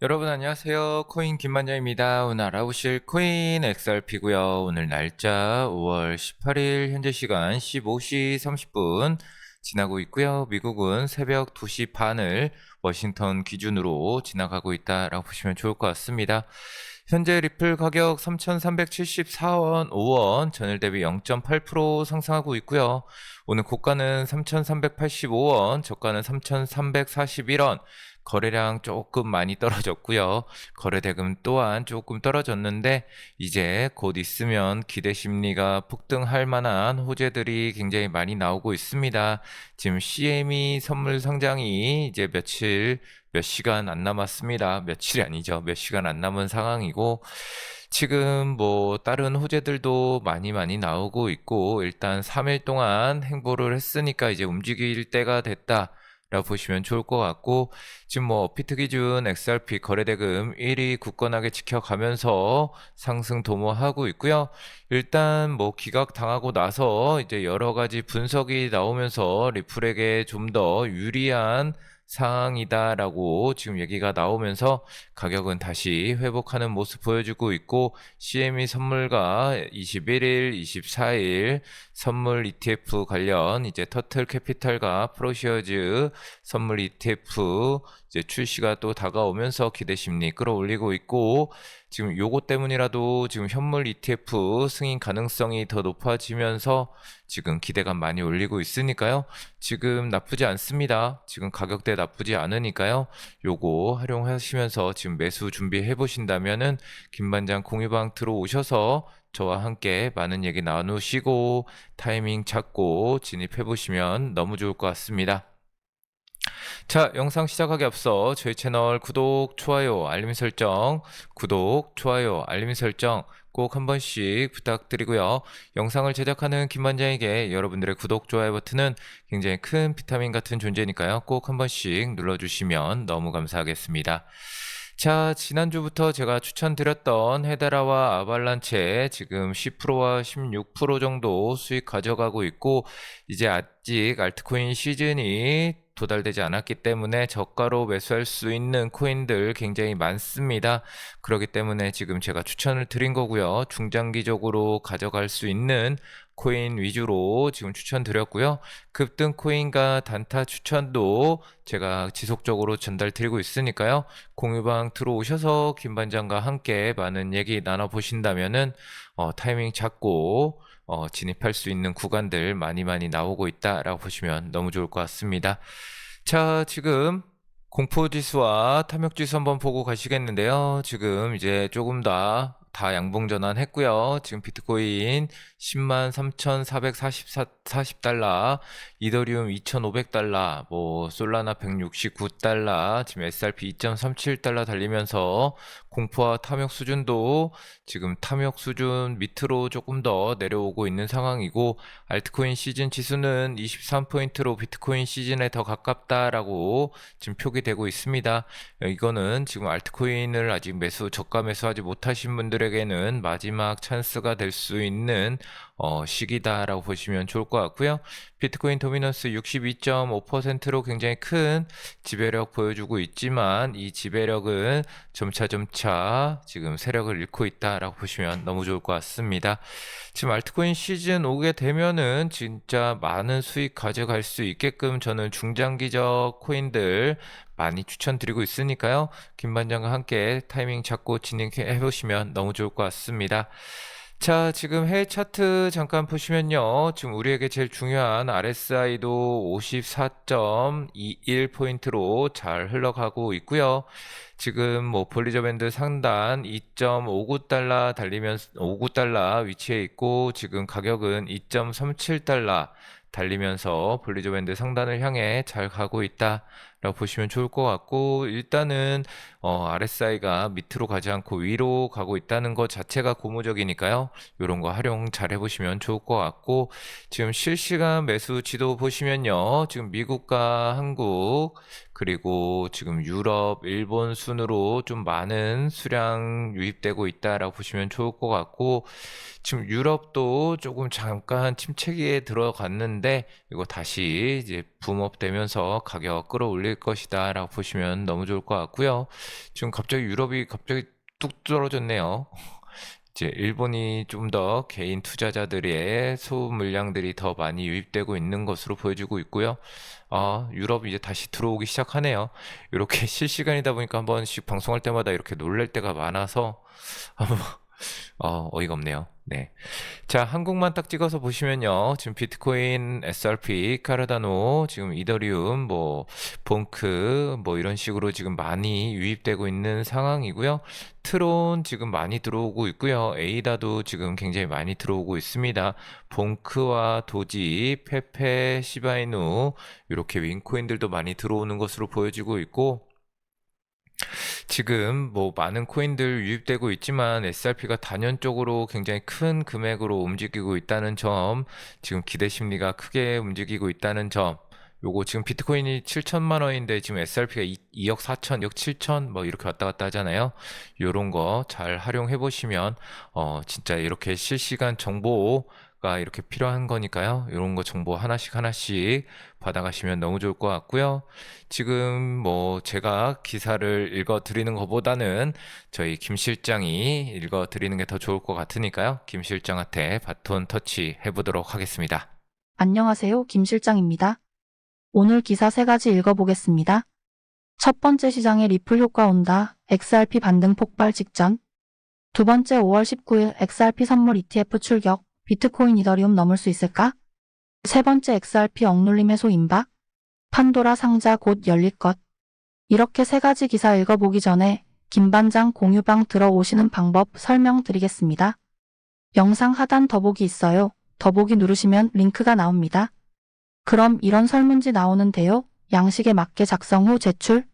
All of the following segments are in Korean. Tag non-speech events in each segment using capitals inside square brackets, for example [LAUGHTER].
여러분 안녕하세요. 코인 김만장입니다. 오늘 알아보실 코인 XRP고요. 오늘 날짜 5월 18일 현재 시간 15시 30분 지나고 있고요. 미국은 새벽 2시 반을 워싱턴 기준으로 지나가고 있다라고 보시면 좋을 것 같습니다. 현재 리플 가격 3,374원 5원 전일 대비 0.8% 상승하고 있고요. 오늘 고가는 3,385원, 저가는 3,341원. 거래량 조금 많이 떨어졌고요. 거래 대금 또한 조금 떨어졌는데 이제 곧 있으면 기대 심리가 폭등할 만한 호재들이 굉장히 많이 나오고 있습니다. 지금 CME 선물 상장이 이제 며칠 몇 시간 안 남았습니다. 며칠이 아니죠. 몇 시간 안 남은 상황이고 지금 뭐 다른 호재들도 많이 많이 나오고 있고 일단 3일 동안 행보를 했으니까 이제 움직일 때가 됐다. 라고 보시면 좋을 것 같고 지금 뭐 업비트 기준 XRP 거래대금 1위 굳건하게 지켜가면서 상승 도모하고 있고요. 일단 뭐 기각 당하고 나서 이제 여러 가지 분석이 나오면서 리플에게 좀 더 유리한 상황이다라고 지금 얘기가 나오면서 가격은 다시 회복하는 모습 보여주고 있고 CME 선물과 21일, 24일 선물 ETF 관련 이제 터틀 캐피탈과 프로시어즈 선물 ETF 이제 출시가 또 다가오면서 기대 심리 끌어올리고 있고 지금 요거 때문이라도 지금 현물 ETF 승인 가능성이 더 높아지면서 지금 기대감 많이 올리고 있으니까요. 지금 나쁘지 않습니다. 지금 가격대 나쁘지 않으니까요. 요거 활용하시면서 지금 매수 준비해 보신다면은 김반장 공유방 들어오셔서 저와 함께 많은 얘기 나누시고 타이밍 잡고 진입해 보시면 너무 좋을 것 같습니다. 자, 영상 시작하기 앞서 저희 채널 구독, 좋아요, 알림 설정, 구독, 좋아요, 알림 설정 꼭 한 번씩 부탁드리고요. 영상을 제작하는 김반장에게 여러분들의 구독, 좋아요 버튼은 굉장히 큰 비타민 같은 존재니까요. 꼭 한 번씩 눌러주시면 너무 감사하겠습니다. 자, 지난주부터 제가 추천드렸던 헤데라와 아발란체 지금 10%와 16% 정도 수익 가져가고 있고 이제 아직 알트코인 시즌이 도달되지 않았기 때문에 저가로 매수할 수 있는 코인들 굉장히 많습니다. 그렇기 때문에 지금 제가 추천을 드린 거고요. 중장기적으로 가져갈 수 있는 코인 위주로 지금 추천드렸고요. 급등 코인과 단타 추천도 제가 지속적으로 전달 드리고 있으니까요. 공유방 들어오셔서 김 반장과 함께 많은 얘기 나눠보신다면은 어, 타이밍 잡고 어, 진입할 수 있는 구간들 많이 많이 나오고 있다라고 보시면 너무 좋을 것 같습니다. 자, 지금 공포지수와 탐욕지수 한번 보고 가시겠는데요. 지금 이제 조금 더 다 양봉 전환했고요. 지금 비트코인 10만 3,440달러, 이더리움 2,500달러, 뭐 솔라나 169달러, 지금 SRP 2.37달러 달리면서 공포와 탐욕 수준도 지금 탐욕 수준 밑으로 조금 더 내려오고 있는 상황이고 알트코인 시즌 지수는 23포인트로 비트코인 시즌에 더 가깝다라고 지금 표기되고 있습니다. 이거는 지금 알트코인을 아직 매수 저가 매수하지 못하신 분들 에게는 마지막 찬스가 될 수 있는 어, 시기다라고 보시면 좋을 것 같고요. 비트코인 도미넌스 62.5%로 굉장히 큰 지배력 보여주고 있지만 이 지배력은 점차점차 지금 세력을 잃고 있다라고 보시면 너무 좋을 것 같습니다. 지금 알트코인 시즌 오게 되면은 진짜 많은 수익 가져갈 수 있게끔 저는 중장기적 코인들 많이 추천드리고 있으니까요. 김반장과 함께 타이밍 잡고 진행해 보시면 너무 좋을 것 같습니다. 자, 지금 해외 차트 잠깐 보시면요. 지금 우리에게 제일 중요한 RSI도 54.21포인트로 잘 흘러가고 있고요. 지금 뭐 볼리저 밴드 상단 2.59달러 달리면서 59달러 위치에 있고 지금 가격은 2.37달러 달리면서 볼리저 밴드 상단을 향해 잘 가고 있다. 라고 보시면 좋을 것 같고 일단은 어, RSI가 밑으로 가지 않고 위로 가고 있다는 것 자체가 고무적이니까요. 이런 거 활용 잘 해보시면 좋을 것 같고 지금 실시간 매수 지도 보시면요. 지금 미국과 한국 그리고 지금 유럽, 일본 순으로 좀 많은 수량 유입되고 있다라고 보시면 좋을 것 같고, 지금 유럽도 조금 잠깐 침체기에 들어갔는데, 이거 다시 이제 붐업 되면서 가격 끌어올릴 것이다 라고 보시면 너무 좋을 것 같고요. 지금 갑자기 유럽이 갑자기 뚝 떨어졌네요. [LAUGHS] 이제 일본이 좀 더 개인 투자자들의 소우 물량들이 더 많이 유입되고 있는 것으로 보여지고 있고요. 아, 유럽 이제 다시 들어오기 시작하네요. 이렇게 [LAUGHS] 실시간이다 보니까 한 번씩 방송할 때마다 이렇게 놀랄 때가 많아서 [LAUGHS] 어, 어이가 없네요. 네. 자, 한국만 딱 찍어서 보시면요. 지금 비트코인, SRP, 카르다노, 지금 이더리움, 뭐, 봉크, 뭐 이런 식으로 지금 많이 유입되고 있는 상황이고요. 트론 지금 많이 들어오고 있고요. 에이다도 지금 굉장히 많이 들어오고 있습니다. 봉크와 도지, 페페, 시바이누, 이렇게 윈코인들도 많이 들어오는 것으로 보여지고 있고, 지금 뭐 많은 코인들 유입되고 있지만 SRP가 단연적으로 굉장히 큰 금액으로 움직이고 있다는 점, 지금 기대 심리가 크게 움직이고 있다는 점, 요거 지금 비트코인이 7천만 원인데 지금 SRP가 2, 억 4천, 2억 7천 뭐 이렇게 왔다 갔다 하잖아요. 요런 거 잘 활용해 보시면 어 진짜 이렇게 실시간 정보 가 이렇게 필요한 거니까요. 이런 거 정보 하나씩 하나씩 받아가시면 너무 좋을 것 같고요. 지금 뭐 제가 기사를 읽어 드리는 것보다는 저희 김 실장이 읽어 드리는 게 더 좋을 것 같으니까요. 김 실장한테 바톤 터치 해보도록 하겠습니다. 안녕하세요. 김 실장입니다. 오늘 기사 세 가지 읽어보겠습니다. 첫 번째 시장에 리플 효과 온다. XRP 반등 폭발 직전. 두 번째 5월 19일 XRP 선물 ETF 출격. 비트코인 이더리움 넘을 수 있을까? 세 번째 XRP 억눌림 해소 임박. 판도라 상자 곧 열릴 것. 이렇게 세 가지 기사 읽어보기 전에 김반장 공유방 들어오시는 방법 설명드리겠습니다. 영상 하단 더보기 있어요. 더보기 누르시면 링크가 나옵니다. 그럼 이런 설문지 나오는데요. 양식에 맞게 작성 후 제출.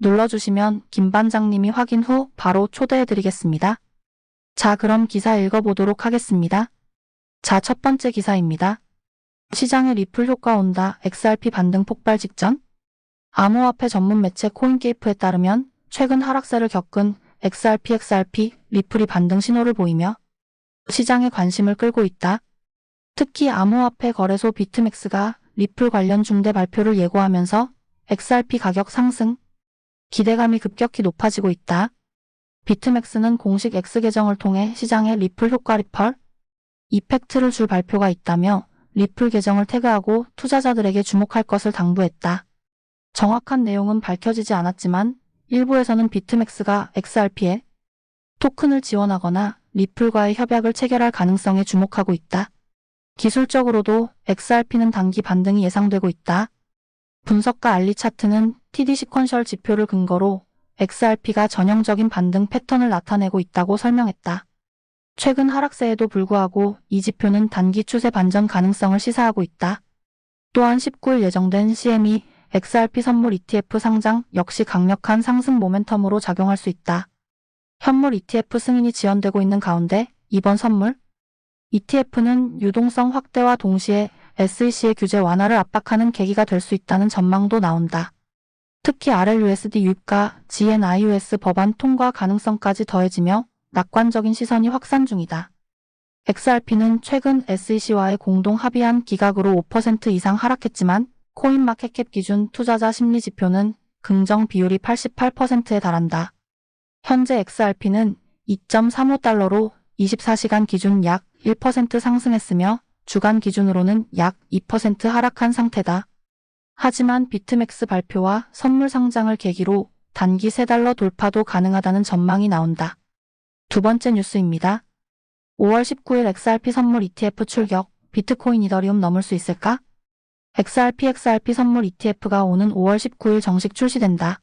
눌러주시면 김 반장님이 확인 후 바로 초대해드리겠습니다. 자, 그럼 기사 읽어보도록 하겠습니다. 자, 첫 번째 기사입니다. 시장에 리플 효과 온다. XRP 반등 폭발 직전? 암호화폐 전문 매체 코인게이프에 따르면 최근 하락세를 겪은 XRP, XRP, 리플이 반등 신호를 보이며 시장의 관심을 끌고 있다. 특히 암호화폐 거래소 비트맥스가 리플 관련 중대 발표를 예고하면서 XRP 가격 상승, 기대감이 급격히 높아지고 있다. 비트맥스는 공식 X 계정을 통해 시장에 리플 효과 리펄, 이펙트를 줄 발표가 있다며 리플 계정을 태그하고 투자자들에게 주목할 것을 당부했다. 정확한 내용은 밝혀지지 않았지만 일부에서는 비트맥스가 XRP에 토큰을 지원하거나 리플과의 협약을 체결할 가능성에 주목하고 있다. 기술적으로도 XRP는 단기 반등이 예상되고 있다. 분석가 알리 차트는 TD 시퀀셜 지표를 근거로 XRP가 전형적인 반등 패턴을 나타내고 있다고 설명했다. 최근 하락세에도 불구하고 이 지표는 단기 추세 반전 가능성을 시사하고 있다. 또한 19일 예정된 CME XRP 선물 ETF 상장 역시 강력한 상승 모멘텀으로 작용할 수 있다. 현물 ETF 승인이 지연되고 있는 가운데 이번 선물 ETF는 유동성 확대와 동시에 SEC의 규제 완화를 압박하는 계기가 될 수 있다는 전망도 나온다. 특히 RLUSD 유입과 GNIUS 법안 통과 가능성까지 더해지며 낙관적인 시선이 확산 중이다. XRP는 최근 SEC와의 공동 합의한 기각으로 5% 이상 하락했지만 코인마켓캡 기준 투자자 심리 지표는 긍정 비율이 88%에 달한다. 현재 XRP는 2.35달러로 24시간 기준 약 1% 상승했으며 주간 기준으로는 약 2% 하락한 상태다. 하지만 비트맥스 발표와 선물 상장을 계기로 단기 3달러 돌파도 가능하다는 전망이 나온다. 두 번째 뉴스입니다. 5월 19일 XRP 선물 ETF 출격, 비트코인 이더리움 넘을 수 있을까? XRP XRP 선물 ETF가 오는 5월 19일 정식 출시된다.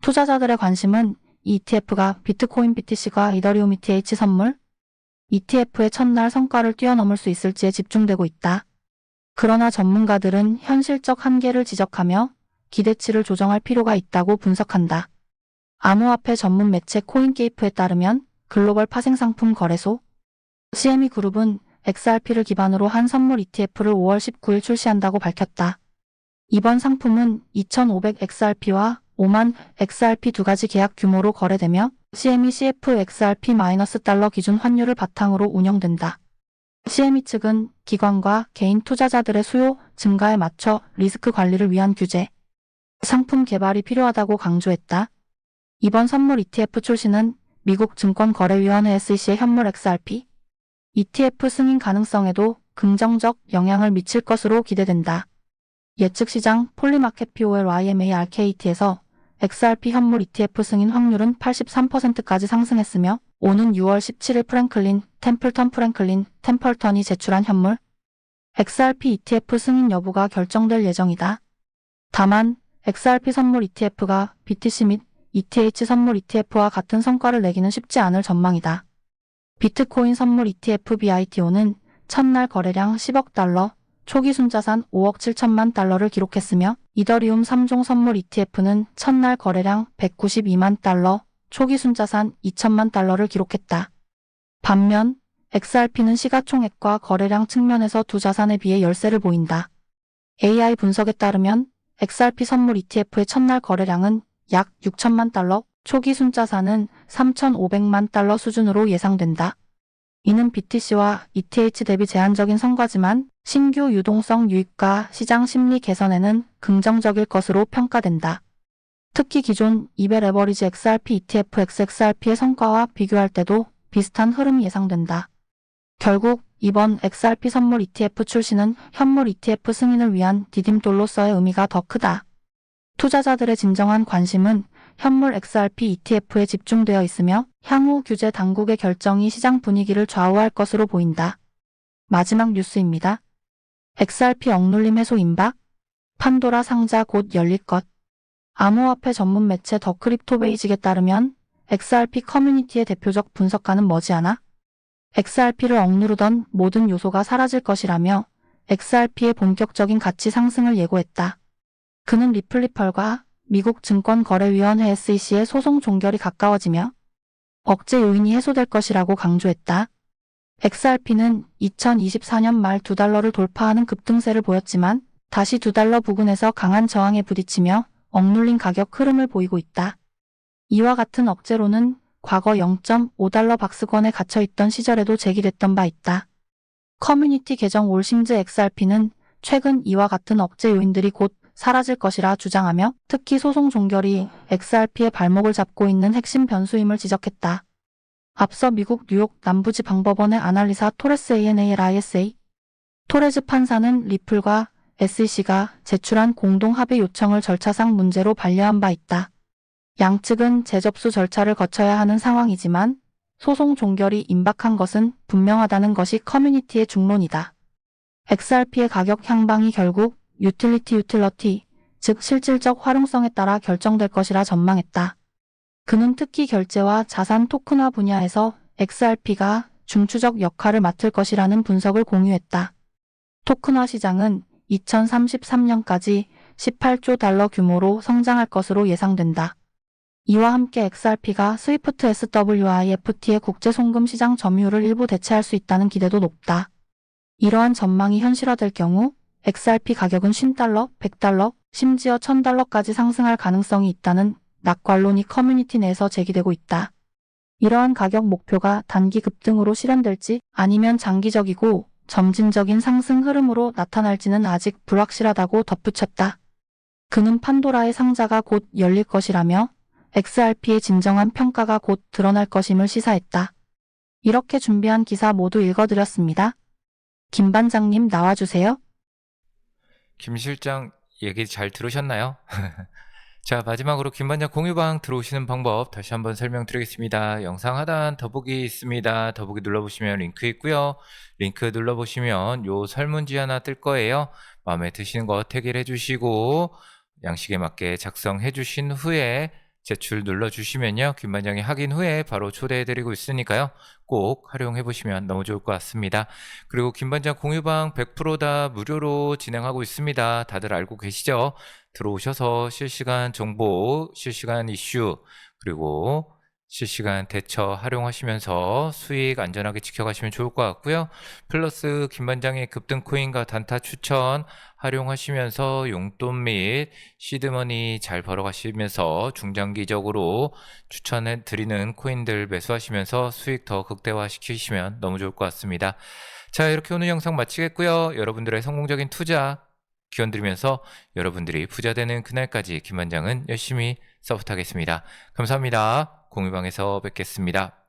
투자자들의 관심은 이 ETF가 비트코인 BTC가 이더리움 ETH 선물, ETF의 첫날 성과를 뛰어넘을 수 있을지에 집중되고 있다. 그러나 전문가들은 현실적 한계를 지적하며 기대치를 조정할 필요가 있다고 분석한다. 암호화폐 전문 매체 코인게이프에 따르면 글로벌 파생상품 거래소 CME 그룹은 XRP를 기반으로 한 선물 ETF를 5월 19일 출시한다고 밝혔다. 이번 상품은 2,500XRP와 5만 XRP 두 가지 계약 규모로 거래되며 CME CF XRP-달러 기준 환율을 바탕으로 운영된다. CME 측은 기관과 개인 투자자들의 수요 증가에 맞춰 리스크 관리를 위한 규제, 상품 개발이 필요하다고 강조했다. 이번 선물 ETF 출시는 미국 증권거래위원회 SEC의 현물 XRP, ETF 승인 가능성에도 긍정적 영향을 미칠 것으로 기대된다. 예측 시장 폴리마켓 POL YMA RKT에서 XRP 현물 ETF 승인 확률은 83%까지 상승했으며 오는 6월 17일 프랭클린, 템플턴 프랭클린, 템펄턴이 제출한 현물 XRP ETF 승인 여부가 결정될 예정이다. 다만 XRP 선물 ETF가 BTC 및 ETH 선물 ETF와 같은 성과를 내기는 쉽지 않을 전망이다. 비트코인 선물 ETF BITO는 첫날 거래량 10억 달러, 초기 순자산 5억 7천만 달러를 기록했으며 이더리움 3종 선물 ETF는 첫날 거래량 192만 달러, 초기 순자산 2천만 달러를 기록했다. 반면 XRP는 시가총액과 거래량 측면에서 두 자산에 비해 열세를 보인다. AI 분석에 따르면 XRP 선물 ETF의 첫날 거래량은 약 6천만 달러, 초기 순자산은 3,500만 달러 수준으로 예상된다. 이는 BTC와 ETH 대비 제한적인 성과지만 신규 유동성 유입과 시장 심리 개선에는 긍정적일 것으로 평가된다. 특히 기존 이베 레버리지 XRP ETF XXRP의 성과와 비교할 때도 비슷한 흐름이 예상된다. 결국 이번 XRP 선물 ETF 출시는 현물 ETF 승인을 위한 디딤돌로서의 의미가 더 크다. 투자자들의 진정한 관심은 현물 XRP ETF에 집중되어 있으며 향후 규제 당국의 결정이 시장 분위기를 좌우할 것으로 보인다. 마지막 뉴스입니다. XRP 억눌림 해소 임박? 판도라 상자 곧 열릴 것. 암호화폐 전문 매체 더 크립토 베이직에 따르면 XRP 커뮤니티의 대표적 분석가는 머지않아 XRP를 억누르던 모든 요소가 사라질 것이라며 XRP의 본격적인 가치 상승을 예고했다. 그는 리플리펄과 미국 증권거래위원회 SEC의 소송 종결이 가까워지며 억제 요인이 해소될 것이라고 강조했다. XRP는 2024년 말 2달러를 돌파하는 급등세를 보였지만 다시 2달러 부근에서 강한 저항에 부딪히며 억눌린 가격 흐름을 보이고 있다. 이와 같은 억제로는 과거 0.5달러 박스권에 갇혀 있던 시절에도 제기됐던 바 있다. 커뮤니티 계정 올싱즈 XRP는 최근 이와 같은 억제 요인들이 곧 사라질 것이라 주장하며 특히 소송 종결이 XRP의 발목을 잡고 있는 핵심 변수임을 지적했다. 앞서 미국 뉴욕 남부지 방법원의 아날리사 토레스 ANAL ISA 토레즈 판사는 리플과 SEC가 제출한 공동 합의 요청을 절차상 문제로 반려한 바 있다. 양측은 재접수 절차를 거쳐야 하는 상황이지만 소송 종결이 임박한 것은 분명하다는 것이 커뮤니티의 중론이다. XRP의 가격 향방이 결국 유틸리티 유틸러티, 즉 실질적 활용성에 따라 결정될 것이라 전망했다. 그는 특히 결제와 자산 토큰화 분야에서 XRP가 중추적 역할을 맡을 것이라는 분석을 공유했다. 토큰화 시장은 2033년까지 18조 달러 규모로 성장할 것으로 예상된다. 이와 함께 XRP가 스위프트 SWIFT의 국제 송금 시장 점유율을 일부 대체할 수 있다는 기대도 높다. 이러한 전망이 현실화될 경우 XRP 가격은 50달러, 100달러, 심지어 1000달러까지 상승할 가능성이 있다는 낙관론이 커뮤니티 내에서 제기되고 있다. 이러한 가격 목표가 단기 급등으로 실현될지 아니면 장기적이고 점진적인 상승 흐름으로 나타날지는 아직 불확실하다고 덧붙였다. 그는 판도라의 상자가 곧 열릴 것이라며 XRP의 진정한 평가가 곧 드러날 것임을 시사했다. 이렇게 준비한 기사 모두 읽어드렸습니다. 김 반장님 나와주세요. 김 실장 얘기 잘 들으셨나요? [LAUGHS] 자, 마지막으로 김반장 공유방 들어오시는 방법 다시 한번 설명드리겠습니다. 영상 하단 더보기 있습니다. 더보기 눌러보시면 링크 있고요. 링크 눌러보시면 요 설문지 하나 뜰 거예요. 마음에 드시는 거 태기를 해주시고 양식에 맞게 작성해 주신 후에 제출 눌러주시면요. 김반장이 확인 후에 바로 초대해드리고 있으니까요. 꼭 활용해보시면 너무 좋을 것 같습니다. 그리고 김반장 공유방 100%다 무료로 진행하고 있습니다. 다들 알고 계시죠? 들어오셔서 실시간 정보, 실시간 이슈, 그리고 실시간 대처 활용하시면서 수익 안전하게 지켜가시면 좋을 것 같고요. 플러스 김반장의 급등 코인과 단타 추천 활용하시면서 용돈 및 시드머니 잘 벌어가시면서 중장기적으로 추천해 드리는 코인들 매수하시면서 수익 더 극대화 시키시면 너무 좋을 것 같습니다. 자, 이렇게 오늘 영상 마치겠고요. 여러분들의 성공적인 투자 기원 드리면서 여러분들이 부자 되는 그날까지 김반장은 열심히 서포트하겠습니다. 감사합니다. 공유방에서 뵙겠습니다.